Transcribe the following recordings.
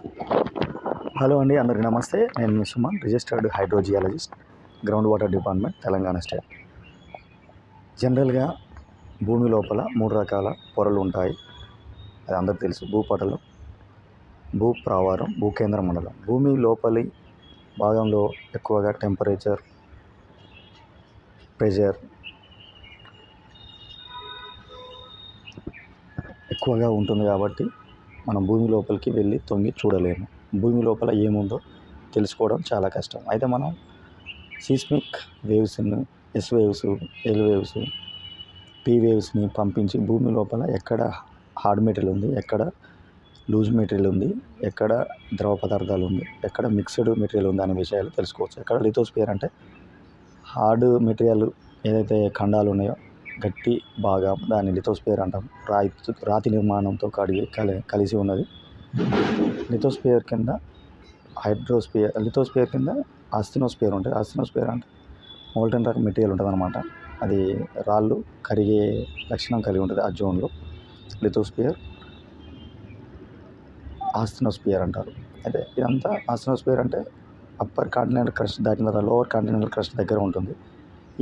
Hello అండి అందరికీ నమస్తే. నేను Suman registered hydrogeologist ground water department Telangana state. జనరల్గా భూమి లోపల మూడు రకాల పొరలు ఉంటాయి. అది అందరికీ తెలుసు. భూపటలు భూ ప్రావారం భూకేంద్ర మండలం. భూమి లోపలి భాగంలో ఎక్కువగా టెంపరేచర్ ప్రెషర్ ఎక్కువగా ఉంటుంది కాబట్టి మనం భూమి లోపలికి వెళ్ళి తొంగి చూడలేము. భూమి లోపల ఏముందో తెలుసుకోవడం చాలా కష్టం. అయితే మనం seismic వేవ్స్ని S waves L waves P వేవ్స్ని పంపించి భూమి లోపల ఎక్కడ హార్డ్ మెటీరియల్ ఉంది ఎక్కడ లూజ్ మెటీరియల్ ఉంది ఎక్కడ ద్రవ పదార్థాలు ఉంది ఎక్కడ మిక్స్డ్ మెటీరియల్ ఉంది అనే విషయాలు తెలుసుకోవచ్చు. ఎక్కడ లిథోస్పియర్ అంటే హార్డ్ మెటీరియల్ ఏదైతే ఖండాలు ఉన్నాయో గట్టి భాగం దాన్ని లిథోస్పియర్ అంటాం. రాయి రాతి నిర్మాణంతో కడిగి కలి కలిసి ఉన్నది. లిథోస్పియర్ కింద హైడ్రోస్పియర్ లిథోస్పియర్ కింద ఆస్తినోస్పియర్ ఉంటుంది ఆస్తినోస్పియర్ అంటే మోల్టన్ రకం మెటీరియల్ ఉంటుంది అనమాట అది రాళ్ళు కరిగే లక్షణం కలిగి ఉంటుంది ఆ జోన్లో లిథోస్పియర్ ఆస్థినోస్పియర్ అంటారు. అయితే ఇదంతా ఆస్థినోస్పియర్ అంటే అప్పర్ కాంటినెంటల్ క్రస్ట్ దాటిన తర్వాత లోవర్ కాంటినెంటల్ క్రస్ట్ దగ్గర ఉంటుంది.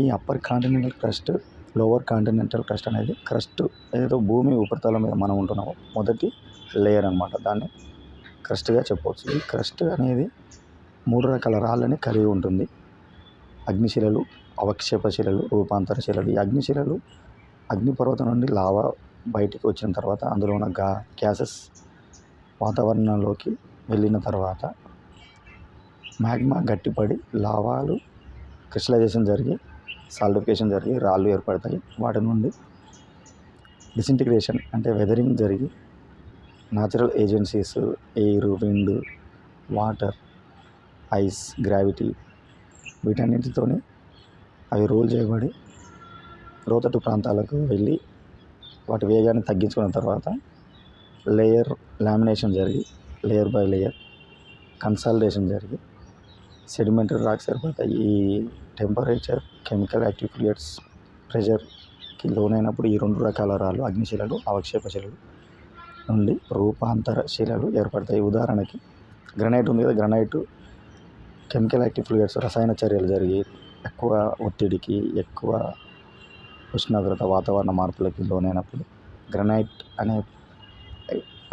ఈ upper continental crust lower continental crust అనేది క్రస్ట్ ఏదో భూమి ఉపరితలం మీద మనం ఉంటున్నాము. మొదటి లేయర్ అనమాట దాన్ని క్రస్ట్గా చెప్పవచ్చు ఈ క్రస్ట్ అనేది మూడు రకాల రాళ్ళని కలిగి ఉంటుంది. అగ్నిశిలలు అవక్షేప శిలలు రూపాంతర శిలలు ఈ అగ్నిశిలలు అగ్నిపర్వతం నుండి లావా బయటికి వచ్చిన తర్వాత అందులో ఉన్న గా గ్యాసెస్ వాతావరణంలోకి వెళ్ళిన తర్వాత మ్యాగ్మా గట్టిపడి లావాలు క్రిస్టలైజేషన్ జరిగి సాల్టిఫికేషన్ జరిగి రాళ్ళు ఏర్పడతాయి. వాటి నుండి డిసింటిగ్రేషన్ అంటే వెదరింగ్ జరిగి natural agencies air wind water ice gravity వీటన్నిటితోని అవి రోల్ చేయబడి లోతట్టు ప్రాంతాలకు వెళ్ళి వాటి వేగాన్ని తగ్గించుకున్న తర్వాత లేయర్ లామినేషన్ జరిగి లేయర్ బై లేయర్ కన్సాలిడేషన్ జరిగి సెడిమెంటరీ రాక్స్ ఏర్పడతాయి. ఈ టెంపరేచర్ కెమికల్ యాక్టివ్ ఫ్లూయిడ్స్ ప్రెషర్కి లోనైనప్పుడు ఈ రెండు రకాల రాళ్ళు అగ్నిశిలలు అవక్షేప శిలలు నుండి రూపాంతర శిలలు ఏర్పడతాయి. ఉదాహరణకి గ్రనైట్ ఉంది కదా గ్రనైట్ కెమికల్ యాక్టివ్ ఫ్లూయిడ్స్ రసాయన చర్యలు జరిగి ఎక్కువ ఒత్తిడికి ఎక్కువ ఉష్ణోగ్రత వాతావరణ మార్పులకి లోనైనప్పుడు గ్రనైట్ అనే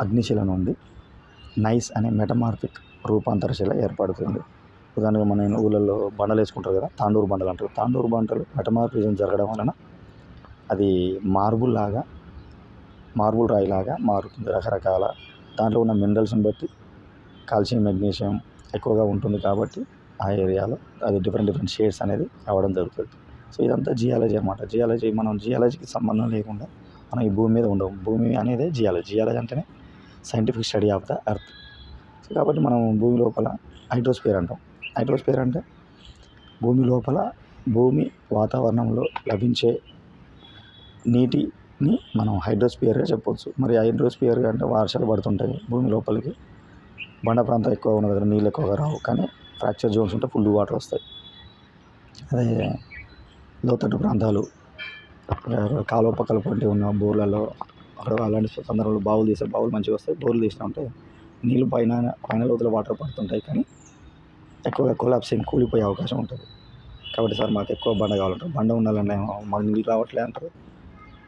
అగ్నిశిల నుండి నైస్ అనే మెటమార్ఫిక్ రూపాంతరశిల ఏర్పడుతుంది. ఉదాహరణగా మన ఊళ్ళల్లో బండలు వేసుకుంటారు కదా తాండూరు బండలు అంటారు. తాండూరు బండలు మెటమార్ఫిజం జరగడం వలన అది మార్బుల్ లాగా మార్బుల్ రాయి లాగా మారుతుంది రకరకాల. దాంట్లో ఉన్న మినరల్స్ని బట్టి కాల్షియం మెగ్నీషియం ఎక్కువగా ఉంటుంది కాబట్టి ఆ ఏరియాలో అది డిఫరెంట్ డిఫరెంట్ షేడ్స్ అనేది రావడం జరుగుతుంది. సో ఇదంతా జియాలజీ అనమాట జియాలజీ మనం జియాలజీకి సంబంధం లేకుండా మనం ఈ భూమి మీద ఉండము. భూమి అనేది జియాలజీ. జియాలజీ అంటేనే scientific study of the earth so కాబట్టి మనం భూమి లోపల హైడ్రోస్పియర్ అంటాం. హైడ్రోస్పియర్ అంటే భూమి లోపల భూమి వాతావరణంలో లభించే నీటిని మనం హైడ్రోస్పియర్గా చెప్పవచ్చు మరి హైడ్రోస్పియర్ అంటే వర్షాలు పడుతుంటాయి భూమి లోపలికి. బండ ప్రాంతం ఎక్కువ ఉన్న దగ్గర నీళ్ళు ఎక్కువగా రావు కానీ ఫ్రాక్చర్ జోన్స్ ఉంటే ఫుల్ వాటర్ వస్తాయి. అదే లోతట్టు ప్రాంతాలు కాలువ పక్కల పొంటి ఉన్న బోర్లలో అక్కడ అలాంటి సందర్భంలో బావులు తీసే బావులు మంచిగా వస్తాయి. బోర్లు తీసినా ఉంటే నీళ్ళు పైన పైన లోతుల వాటర్ పడుతుంటాయి కానీ ఎక్కువగా కొలాప్సింగ్ కూలిపోయే అవకాశం ఉంటుంది. కాబట్టి సార్ మాకు ఎక్కువ బండ కావాలంటారు. బండ ఉండాలంటే మాకు నీళ్ళు రావట్లే అంటారు.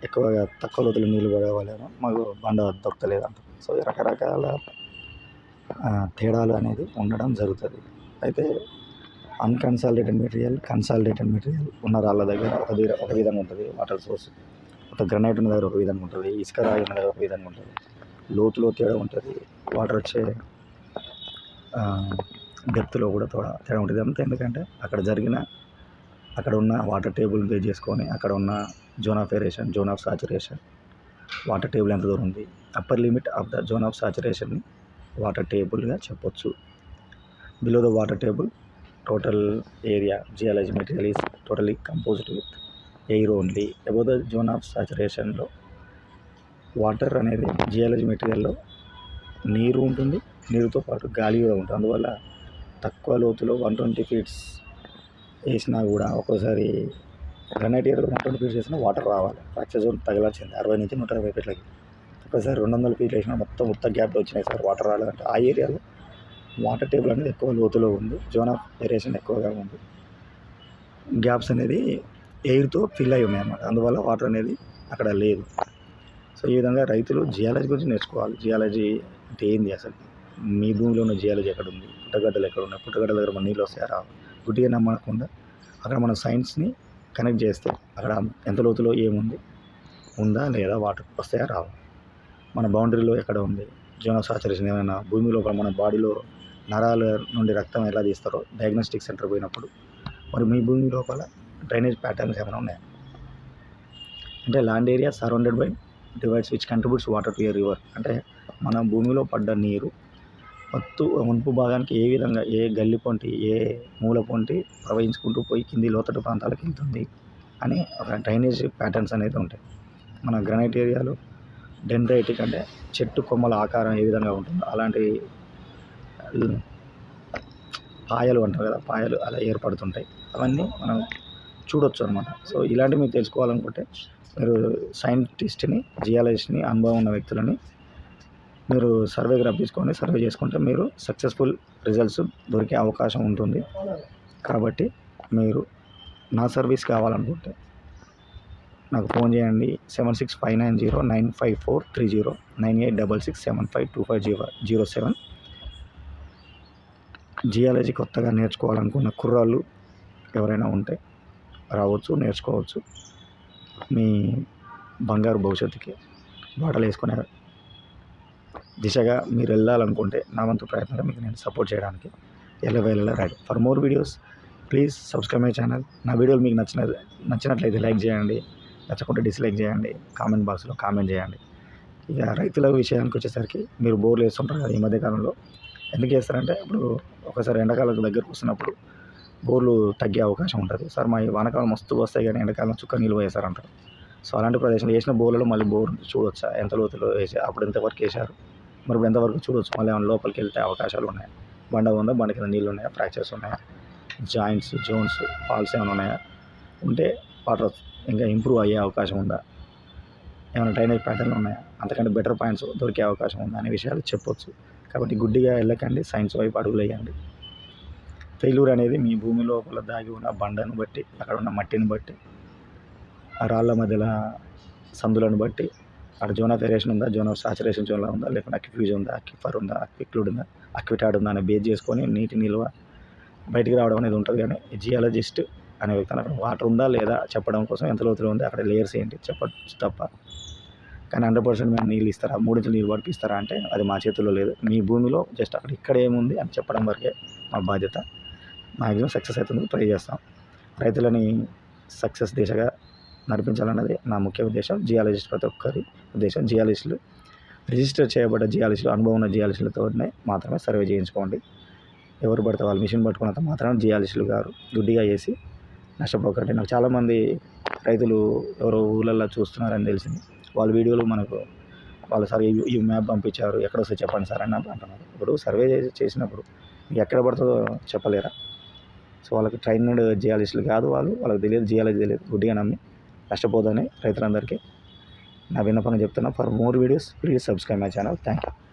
ఎక్కువగా తక్కువ లోతులు నీళ్ళు పడేవాళ్ళేమో మాకు బండ దొరకలేదు అంటారు. సో రకరకాల తేడాలు అనేది ఉండడం జరుగుతుంది. అయితే అన్కన్సాలిడేటెడ్ మెటీరియల్ కన్సాలిడేటెడ్ మెటీరియల్ ఉన్న రాళ్ళ దగ్గర ఒక ఒక విధంగా ఉంటుంది. Water source. ఒక గ్రనైట్ ఉన్న దగ్గర ఒక విధంగా ఉంటుంది. ఇసుక రాయి ఉన్న దగ్గర ఒక విధంగా ఉంటుంది. లోతులో తేడా ఉంటుంది. వాటర్ వచ్చే డెప్త్లో కూడా తోడా తేడా ఉంటుంది. అంతా ఎందుకంటే అక్కడ జరిగిన అక్కడ ఉన్న వాటర్ టేబుల్ బేస్ చేసుకొని అక్కడ ఉన్న zone of aeration zone of saturation water table ఎంత దూరం ఉంది upper limit of the zone of సాచురేషన్ని water టేబుల్గా చెప్పొచ్చు. Below the water table total area geology material is totally composed with air only. Above the zone of సాచురేషన్లో water అనేది geology మెటీరియల్లో నీరు ఉంటుంది నీరుతో పాటు గాలి కూడా ఉంటుంది. అందువల్ల తక్కువ లోతులో వన్ ట్వంటీ ఫీట్స్ వేసినా కూడా ఒక్కోసారి గ్రనైట్ ఏరియాలో వన్ ట్వంటీ ఫీట్స్ వేసినా వాటర్ రావాలి. ఫ్రాక్చర్ జోన్ తగలాల్సింది. అరవై నుంచి నూట ఇరవై ఫీట్లకి. ఒకసారి రెండు వందల ఫీట్లు వేసినా మొత్తం ఉత్త గ్యాప్లో వచ్చినాయి సార్ వాటర్ రాలేదంటే. ఆ ఏరియాలో వాటర్ టేబుల్ అనేది ఎక్కువ లోతులో ఉంది. జోన్ ఆఫ్ వేరియేషన్ ఎక్కువగా ఉంది. గ్యాప్స్ అనేది ఎయిర్తో ఫిల్ అయి ఉన్నాయి అన్నమాట. అందువల్ల వాటర్ అనేది అక్కడ లేదు. సో ఈ విధంగా రైతులు జియాలజీ గురించి నేర్చుకోవాలి. జియాలజీ అంటే ఏంది అసలు? మీ భూమిలో ఉన్న జియాలజీ ఎక్కడ ఉంది? పుట్టగడ్డలు ఎక్కడ ఉన్నాయి? పుట్టగడ్డల దగ్గర మన నీళ్ళు వస్తాయా? రావు? గుడ్డిగా నమ్మకుండా అక్కడ మన సైన్స్ని కనెక్ట్ చేస్తే అక్కడ ఎంత లోతులో ఏముంది? ఉందా లేదా? వాటర్ వస్తాయా? రావు? మన బౌండరీలో ఎక్కడ ఉంది? జోన్ ఏమైనా? భూమి లోపల మన బాడీలో నరాల నుండి రక్తం ఎలా తీస్తారో డయాగ్నోస్టిక్ సెంటర్ పోయినప్పుడు మరి మీ భూమి లోపల డ్రైనేజ్ ప్యాటర్న్స్ ఏమైనా ఉన్నాయా? అంటే land area surrounded by divides which contributes water to a river అంటే మన భూమిలో పడ్డ నీరు మత్తు మునుపు భాగానికి ఏ విధంగా ఏ గల్లి పొంటి ఏ మూల పొంటి ప్రవహించుకుంటూ పోయి కింది లోతట్టు ప్రాంతాలకు వెళ్తుంది అని ఒక డ్రైనేజ్ ప్యాటర్న్స్ అనేది ఉంటాయి. మన గ్రనైట్ ఏరియాలో డెండ్రైటిక్ అంటే చెట్టు కొమ్మల ఆకారం ఏ విధంగా ఉంటుందో అలాంటి పాయలు అంటారు కదా పాయలు అలా ఏర్పడుతుంటాయి. అవన్నీ మనం చూడొచ్చు అనమాట సో ఇలాంటివి మీరు తెలుసుకోవాలనుకుంటే మీరు సైంటిస్ట్ని జియాలజిస్ట్ని అనుభవం ఉన్న వ్యక్తులని మీరు సర్వేకి రప్పించుకొని సర్వే చేసుకుంటే మీరు సక్సెస్ఫుల్ రిజల్ట్స్ దొరికే అవకాశం ఉంటుంది. కాబట్టి మీరు నా సర్వీస్ కావాలనుకుంటే నాకు ఫోన్ చేయండి. Seven six five nine zero nine five four three zero nine eight double six seven five two five zero zero seven. Geology కొత్తగా నేర్చుకోవాలనుకున్న కుర్రాళ్ళు ఎవరైనా ఉంటే రావచ్చు నేర్చుకోవచ్చు. మీ బంగారు భవిష్యత్తుకి బాటలు వేసుకునే దిశగా మీరు వెళ్ళాలనుకుంటే నా వంతు ప్రయత్నంగా మీకు నేను సపోర్ట్ చేయడానికి ఎల్లవేళలా ready. For more videos please subscribe my channel నా వీడియోలు మీకు నచ్చిన నచ్చినట్లయితే లైక్ చేయండి. నచ్చకుంటే డిస్లైక్ చేయండి. కామెంట్ బాక్స్లో కామెంట్ చేయండి. ఇక రైతుల విషయానికి వచ్చేసరికి మీరు బోర్లు వేస్తుంటారు కదా ఈ మధ్యకాలంలో ఎందుకు వేస్తారంటే ఇప్పుడు ఒకసారి ఎండాకాలం దగ్గరకు వస్తున్నప్పుడు బోర్లు తగ్గే అవకాశం ఉంటుంది. సార్ మా ఈ వానకాలం మస్తు వస్తాయి కానీ ఎండాకాలం చుక్క నిల్వ వేశారంటారు సో అలాంటి ప్రదేశంలో వేసిన బోర్లలో మళ్ళీ బోర్ చూడొచ్చా? ఎంత లోతులో వేసి అప్పుడు ఎంతవరకు వేశారు? మరి ఇప్పుడు ఎంతవరకు చూడొచ్చు? మళ్ళీ ఏమైనా లోపలికి వెళ్తే అవకాశాలు ఉన్నాయి? బండ ఉందా? బండ కింద నీళ్ళు ఉన్నాయా? ఫ్రాక్చర్స్ ఉన్నాయా? జాయింట్స్ జోన్స్ ఫాల్స్ ఏమైనా ఉన్నాయా? ఉంటే వాటర్ ఇంకా ఇంప్రూవ్ అయ్యే అవకాశం ఉందా? ఏమైనా డ్రైనేజ్ ప్యాటర్న్ ఉన్నాయా? అంతకంటే బెటర్ పాయింట్స్ దొరికే అవకాశం ఉందా? అనే విషయాలు చెప్పొచ్చు. కాబట్టి గుడ్డిగా వెళ్ళకండి సైన్స్ వైపు అడుగులు వేయండి. ఫెయిల్యూర్ అనేది మీ భూమి లోపల దాగి ఉన్న బండను బట్టి అక్కడ ఉన్న మట్టిని బట్టి ఆ రాళ్ళ మధ్యలో సందులను బట్టి అక్కడ జోన్ ఆఫ్ వేరియేషన్ ఉందా? జోన్ ఆఫ్ సాచురేషన్ జోన్లో ఉందా? లేకుంటే అక్విఫ్యూజ్ ఉందా? అక్విఫర్ ఉందా? అక్విక్లూడ్ ఉందా? అక్విటాడ్ ఉందా? అని బేస్ చేసుకొని నీటి నిల్వ బయటికి రావడం అనేది ఉంటుంది. కానీ జియాలజిస్ట్ అనే వ్యక్తి అక్కడ వాటర్ ఉందా లేదా చెప్పడం కోసం ఎంత లోతులో ఉంది? అక్కడ లేయర్స్ ఏంటి? చెప్పచ్చు తప్ప. కానీ హండ్రెడ్ పర్సెంట్ మేము నీళ్ళు ఇస్తారా? మూడు ఇంచులు నీళ్ళు పడిపిస్తారా అంటే అది మా చేతుల్లో లేదు. మీ భూమిలో జస్ట్ అక్కడ ఇక్కడ ఏముంది అని చెప్పడం వరకే మా బాధ్యత. మ్యాక్సిమం సక్సెస్ అవుతుంది. ట్రై చేస్తాం. రైతులని సక్సెస్ దిశగా నడిపించాలన్నది నా ముఖ్య ఉద్దేశం. జియాలజిస్ట్ ప్రతి ఒక్కరి ఉద్దేశం. జియాలజిస్టులు రిజిస్టర్ చేయబడ్డ జియాలజిస్టులు అనుభవం ఉన్న జియాలజిస్టులతోనే మాత్రమే సర్వే చేయించుకోండి. ఎవరు పడితే వాళ్ళు మిషన్ పట్టుకున్నంత మాత్రం జియాలజిస్టులు గారు గుడ్డిగా వేసి నష్టపోకండి. నాకు చాలామంది రైతులు ఎవరో ఊళ్ళల్లో చూస్తున్నారని తెలిసింది. వాళ్ళ వీడియోలు మనకు వాళ్ళు సార్ ఈ- మ్యాప్ పంపించారు ఎక్కడ వస్తే చెప్పండి సార్ అని అంటున్నారు. ఇప్పుడు సర్వే చేసినప్పుడు మీకు ఎక్కడ పడుతుందో చెప్పలేరా? సో వాళ్ళకి ట్రైన్డ్ జియాలజిస్టులు కాదు వాళ్ళు వాళ్ళకి తెలియదు జియాలజీ తెలియదు. గుడ్డిగా నమ్మి నష్టపోదని రైతులందరికీ నా విన్నపంగా చెప్తున్నా. For more videos please subscribe my channel thank you